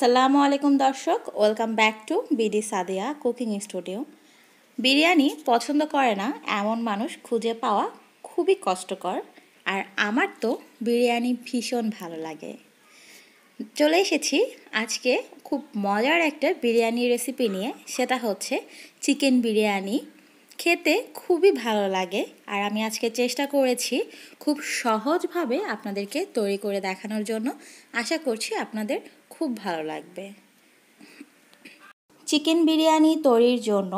আসসালামু আলাইকুম দর্শক, welcome back to BD Sadia cooking studio. Biryani পছন্দ করে না, এমন মানুষ খুঁজে পাওয়া খুবই কষ্টকর, আর আমার তো বিরিয়ানি ভীষণ ভালো লাগে। চলে এসেছি আজকে খুব মজার একটা বিরিয়ানি রেসিপি নিয়ে, সেটা হচ্ছে চিকেন বিরিয়ানি। খেতে খুবই ভালো লাগে, আর আমি আজকে চেষ্টা করেছি খুব সহজভাবে আপনাদেরকে তৈরি করে দেখানোর জন্য। আশা করছি আপনাদের খুব ভালো লাগবে। চিকেন বিরিয়ানি তৈরির জন্য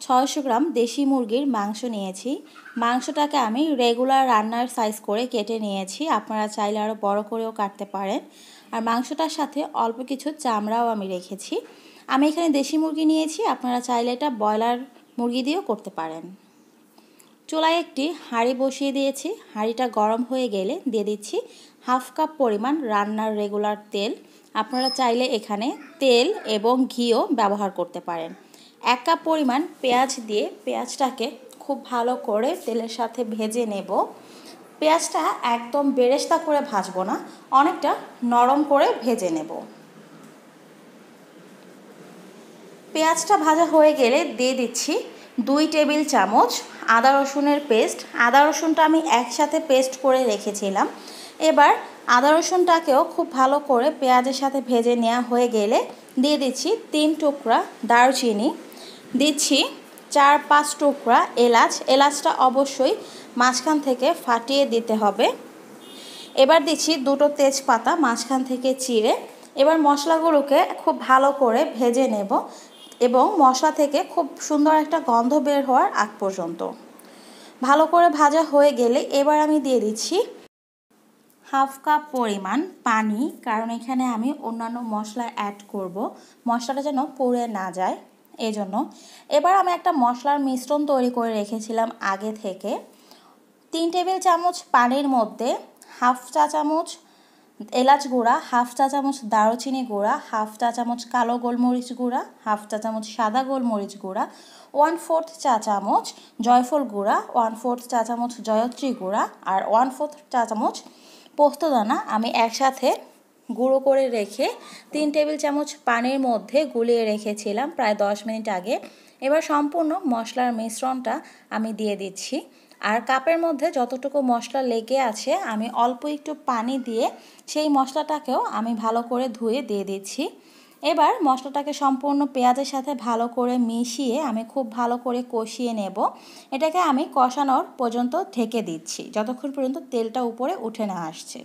ছয়শো গ্রাম দেশি মুরগির মাংস নিয়েছি। মাংসটাকে আমি রেগুলার রান্নার সাইজ করে কেটে নিয়েছি। আপনারা চাইলে আরও বড় করেও কাটতে পারেন। আর মাংসটার সাথে অল্প কিছু চামড়াও আমি রেখেছি। আমি এখানে দেশি মুরগি নিয়েছি। আপনারা চাইলে এটা ব্রয়লার মুরগি দিয়েও করতে পারেন। চুলায় একটি হাঁড়ি বসিয়ে দিয়েছি। হাঁড়িটা গরম হয়ে গেলে দিয়ে দিচ্ছি হাফ কাপ পরিমাণ রান্নার রেগুলার তেল। আপনারা চাইলে এখানে তেল এবং ঘিও ব্যবহার করতে পারেন। এক কাপ পরিমাণ পেঁয়াজ দিয়ে পেঁয়াজটাকে খুব ভালো করে তেলের সাথে ভেজে নেব। পেঁয়াজটা একদম বেরেস্তা করে ভাজবো না, অনেকটা নরম করে ভেজে নেব। পেঁয়াজটা ভাজা হয়ে গেলে দিয়ে দিচ্ছি দুই টেবিল চামচ আদা রসুনের পেস্ট। আদা রসুনটা আমি একসাথে পেস্ট করে রেখেছিলাম। এবার আদা রসুনটাকেও খুব ভালো করে পেঁয়াজের সাথে ভেজে নেওয়া হয়ে গেলে দিয়ে দিচ্ছি তিন টুকরা দারুচিনি। দিচ্ছি চার পাঁচ টুকরা এলাচ। এলাচটা অবশ্যই মাঝখান থেকে ফাটিয়ে দিতে হবে। এবার দিচ্ছি দুটো তেজপাতা মাঝখান থেকে চিড়ে। এবার মশলাগুলোকে খুব ভালো করে ভেজে নেব এবং মশলা থেকে খুব সুন্দর একটা গন্ধ বের হওয়ার আগ পর্যন্ত। ভালো করে ভাজা হয়ে গেলে এবার আমি দিয়ে দিচ্ছি হাফ কাপ পরিমাণ পানি, কারণ এখানে আমি অন্যান্য মশলা অ্যাড করব। মশলাটা যেন পুড়ে না যায়, এজন্য। এবার আমি একটা মশলার মিশ্রণ তৈরি করে রেখেছিলাম আগে থেকে। তিন টেবিল চামচ পানির মধ্যে হাফ চা চামচ এলাচ গুঁড়া, হাফ চা চামচ দারুচিনি গুঁড়া, হাফ চা চামচ কালো গোলমরিচ গুঁড়া, হাফ চা চামচ সাদা গোলমরিচ গুঁড়া ওয়ান ফোর্থ চা চামচ জয়ফল গুঁড়া ওয়ান ফোর্থ চা চামচ জয়ত্রী গুঁড়া, আর ওয়ান ফোর্থ চা চামচ পোস্তদানা আমি একসাথে গুঁড়ো করে রেখে তিন টেবিল চামচ পানির মধ্যে গুলিয়ে রেখেছিলাম প্রায় দশ মিনিট আগে। এবার সম্পূর্ণ মশলার মিশ্রণটা আমি দিয়ে দিচ্ছি। আর কাপের মধ্যে যতটুকু মশলা লেগে আছে, আমি অল্প একটু পানি দিয়ে সেই মশলাটাকেও আমি ভালো করে ধুয়ে দিয়ে দিচ্ছি। এবার মশলাটাকে সম্পূর্ণ পেঁয়াজের সাথে ভালো করে মিশিয়ে আমি খুব ভালো করে কষিয়ে নেব। এটাকে আমি কষানোর পর্যন্ত ঢেকে দিচ্ছি, যতক্ষণ পর্যন্ত তেলটা উপরে উঠে না আসছে।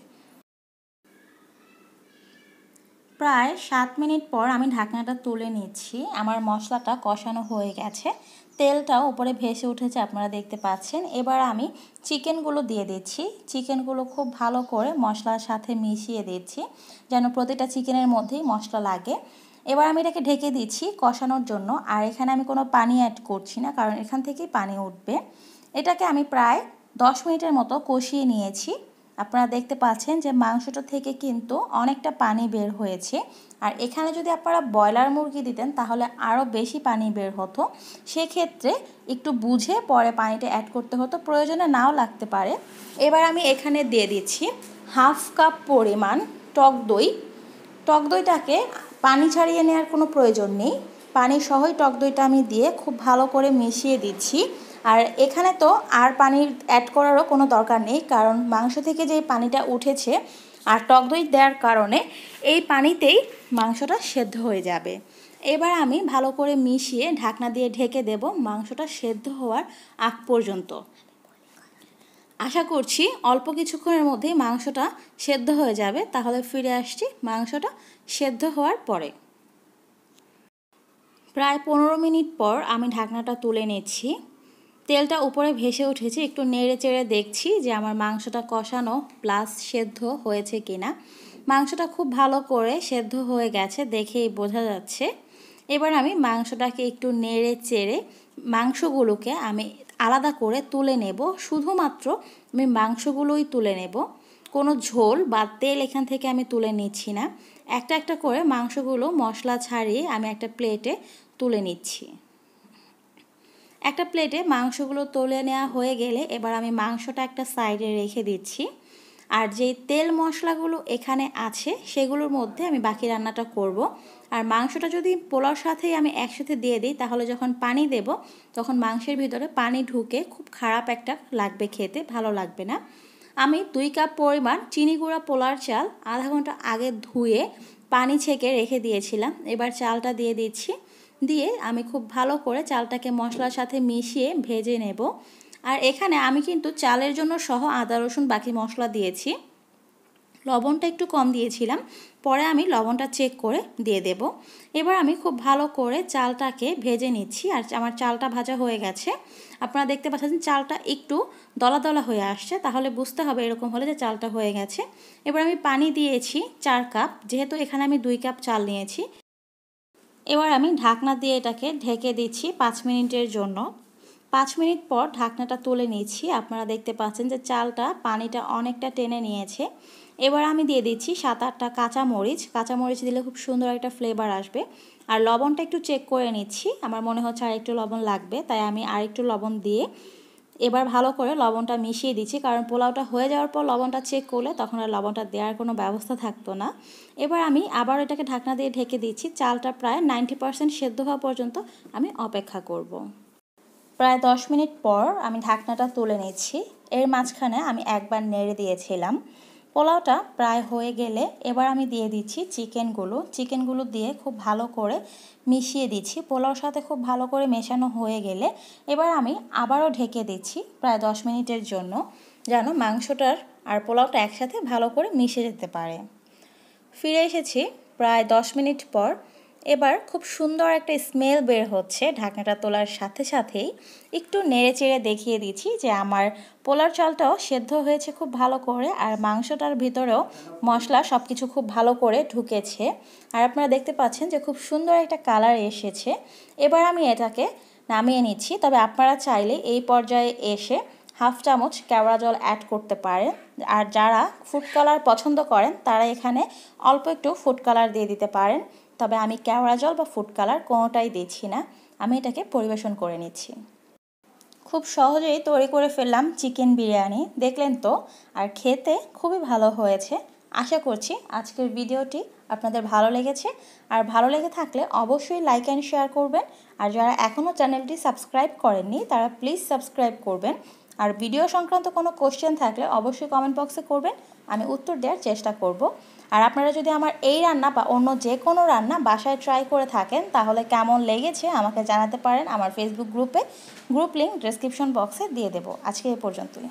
প্রায় সাত মিনিট পর আমি ঢাকনাটা তুলে নিচ্ছি। আমার মশলাটা কষানো হয়ে গেছে। তেলটাও উপরে ভেসে উঠেছে আপনারা দেখতে পাচ্ছেন। এবার আমি চিকেনগুলো দিয়ে দিচ্ছি। চিকেনগুলো খুব ভালো করে মশলার সাথে মিশিয়ে দিচ্ছি, যেন প্রতিটা চিকেনের মধ্যেই মশলা লাগে। এবার আমি এটাকে ঢেকে দিচ্ছি কষানোর জন্য, আর এখানে আমি কোনো পানি অ্যাড করছি না, কারণ এখান থেকেই পানি উঠবে। এটাকে আমি প্রায় দশ মিনিটের মতো কষিয়ে নিয়েছি। আপনারা দেখতে পাচ্ছেন যে মাংসটা থেকে কিন্তু অনেকটা পানি বের হয়েছে। আর এখানে যদি আপনারা ব্রয়লার মুরগি দিতেন, তাহলে আরও বেশি পানি বের হতো। সেক্ষেত্রে একটু বুঝে পরে পানিটা অ্যাড করতে হতো। প্রয়োজনে নাও লাগতে পারে। এবার আমি এখানে দিয়ে দিচ্ছি হাফ কাপ পরিমাণ টক দই। টক দইটাকে পানি ছাড়িয়ে নেওয়ার কোনো প্রয়োজন নেই। পানি সহই টক দইটা আমি দিয়ে খুব ভালো করে মিশিয়ে দিচ্ছি। আর এখানে তো আর পানির অ্যাড করারও কোনো দরকার নেই, কারণ মাংস থেকে যে পানিটা উঠেছে আর টক দই দেওয়ার কারণে এই পানিতেই মাংসটা সেদ্ধ হয়ে যাবে। এবার আমি ভালো করে মিশিয়ে ঢাকনা দিয়ে ঢেকে দেব মাংসটা সেদ্ধ হওয়ার আগ পর্যন্ত। আশা করছি অল্প কিছুক্ষণের মধ্যেই মাংসটা সেদ্ধ হয়ে যাবে, তাহলে ফিরে আসছি মাংসটা সেদ্ধ হওয়ার পরে। প্রায় পনেরো মিনিট পর আমি ঢাকনাটা তুলে নিচ্ছি। তেলটা উপরে ভেসে উঠেছে, একটু নেড়ে চেড়ে দেখছি যে আমার মাংসটা কষানো প্লাস সেদ্ধ হয়েছে কিনা। মাংসটা খুব ভালো করে সেদ্ধ হয়ে গেছে দেখেই বোঝা যাচ্ছে। এবার আমি মাংসটাকে একটু নেড়ে চেড়ে মাংসগুলোকে আমি আলাদা করে তুলে নেব। শুধুমাত্র আমি মাংসগুলোই তুলে নেব। কোনো ঝোল বা তেল এখান থেকে আমি তুলে নিচ্ছি না। একটা একটা করে মাংসগুলো মশলা ছাড়িয়ে আমি একটা প্লেটে তুলে নিচ্ছি। একটা প্লেটে মাংসগুলো তুলে নেওয়া হয়ে গেলে এবার আমি মাংসটা একটা সাইডে রেখে দিচ্ছি। আর যেই তেল মশলাগুলো এখানে আছে, সেগুলোর মধ্যে আমি বাকি রান্নাটা করব। আর মাংসটা যদি পোলার সাথেই আমি একসাথে দিয়ে দিই, তাহলে যখন পানি দেব, তখন মাংসের ভিতরে পানি ঢুকে খুব খারাপ একটা লাগবে খেতে, ভালো লাগবে না। আমি দুই কাপ পরিমাণ চিনি গুঁড়া পোলার চাল আধা ঘণ্টা আগে ধুয়ে পানি ছেঁকে রেখে দিয়েছিলাম। এবার চালটা দিয়ে দিচ্ছি। দিয়ে আমি খুব ভালো করে চালটাকে মশলার সাথে মিশিয়ে ভেজে নেব। আর এখানে আমি কিন্তু চালের জন্য সহ আদা, রসুন, বাকি মশলা দিয়েছি। লবণটা একটু কম দিয়েছিলাম, পরে আমি লবণটা চেক করে দিয়ে দেব। এবার আমি খুব ভালো করে চালটাকে ভেজে নিচ্ছি, আর আমার চালটা ভাজা হয়ে গেছে। আপনারা দেখতে পাচ্ছেন চালটা একটু দলা দলা হয়ে আসছে, তাহলে বুঝতে হবে এরকম হলে যে চালটা হয়ে গেছে। এবার আমি পানি দিয়েছি চার কাপ, যেহেতু এখানে আমি দুই কাপ চাল নিয়েছি। এবার আমি ঢাকনা দিয়ে এটাকে ঢেকে দিচ্ছি পাঁচ মিনিটের জন্য। পাঁচ মিনিট পর ঢাকনাটা তুলে নিচ্ছি। আপনারা দেখতে পাচ্ছেন যে চালটা পানিটা অনেকটা টেনে নিয়েছে। এবার আমি দিয়ে দিচ্ছি সাত আটটা কাঁচামরিচ। কাঁচামরিচ দিলে খুব সুন্দর একটা ফ্লেভার আসবে। আর লবণটা একটু চেক করে নিচ্ছি। আমার মনে হচ্ছে আর একটু লবণ লাগবে, তাই আমি আর একটু লবণ দিয়ে এবার ভালো করে লবণটা মিশিয়ে দিচ্ছি, কারণ পোলাওটা হয়ে যাওয়ার পর লবণটা চেক করলে তখন আর লবণটা দেওয়ার কোনো ব্যবস্থা থাকতো না এবার আমি আবার এটাকে ঢাকনা দিয়ে ঢেকে দিচ্ছি, চালটা প্রায় নাইনটি পারসেন্ট সেদ্ধ হওয়া পর্যন্ত আমি অপেক্ষা করব। প্রায় দশ মিনিট পর আমি ঢাকনাটা তুলে নিচ্ছি, এর মাঝখানে আমি একবার নেড়ে দিয়েছিলাম পোলাওটা প্রায় হয়ে গেলে এবার আমি দিয়ে দিচ্ছি চিকেনগুলো। চিকেনগুলো দিয়ে খুব ভালো করে মিশিয়ে দিচ্ছি। পোলাওর সাথে খুব ভালো করে মেশানো হয়ে গেলে এবার আমি আবারও ঢেকে দিচ্ছি প্রায় দশ মিনিটের জন্য, যেন মাংসটার আর পোলাওটা একসাথে ভালো করে মিশে যেতে পারে। ফিরে এসেছি প্রায় দশ মিনিট পর। এবার খুব সুন্দর একটা স্মেল বের হচ্ছে। ঢাকনাটা তোলার সাথে সাথেই একটু নেড়ে চেড়ে দেখিয়ে দিচ্ছি যে আমার পোলার চালটাও সেদ্ধ হয়েছে খুব ভালো করে আর মাংসটার ভিতরেও মশলা সব কিছু খুব ভালো করে ঢুকেছে। আর আপনারা দেখতে পাচ্ছেন যে খুব সুন্দর একটা কালার এসেছে। এবার আমি এটাকে নামিয়ে নিচ্ছি। তবে আপনারা চাইলে এই পর্যায়ে এসে হাফ চামচ কেওড়া জল অ্যাড করতে পারেন। আর যারা ফুড কালার পছন্দ করেন, তারা এখানে অল্প একটু ফুড কালার দিয়ে দিতে পারেন। তবে আমি কেওড়া জল বা ফুড কালার কোনোটাই দিচ্ছি না। আমি এটাকে পরিবেশন করে নিচ্ছি। খুব সহজেই তৈরি করে ফেললাম চিকেন বিরিয়ানি। দেখলেন তো? আর খেতে খুবই ভালো হয়েছে। আশা করছি আজকের ভিডিওটি আপনাদের ভালো লেগেছে। আর ভালো লেগে থাকলে অবশ্যই লাইক অ্যান্ড শেয়ার করবেন। আর যারা এখনও চ্যানেলটি সাবস্ক্রাইব করেননি, তারা প্লিজ সাবস্ক্রাইব করবেন। আর ভিডিও সংক্রান্ত কোনো কোশ্চেন থাকলে অবশ্যই কমেন্ট বক্সে করবেন, আমি উত্তর দেওয়ার চেষ্টা করব। আর আপনারা যদি আমার এই রান্না বা অন্য যে কোনো রান্না বাসায় ট্রাই করে থাকেন, তাহলে কেমন লেগেছে আমাকে জানাতে পারেন আমার ফেসবুক গ্রুপে গ্রুপ লিঙ্ক ডিসক্রিপশন বক্সে দিয়ে দেবো। আজকে এ পর্যন্তই।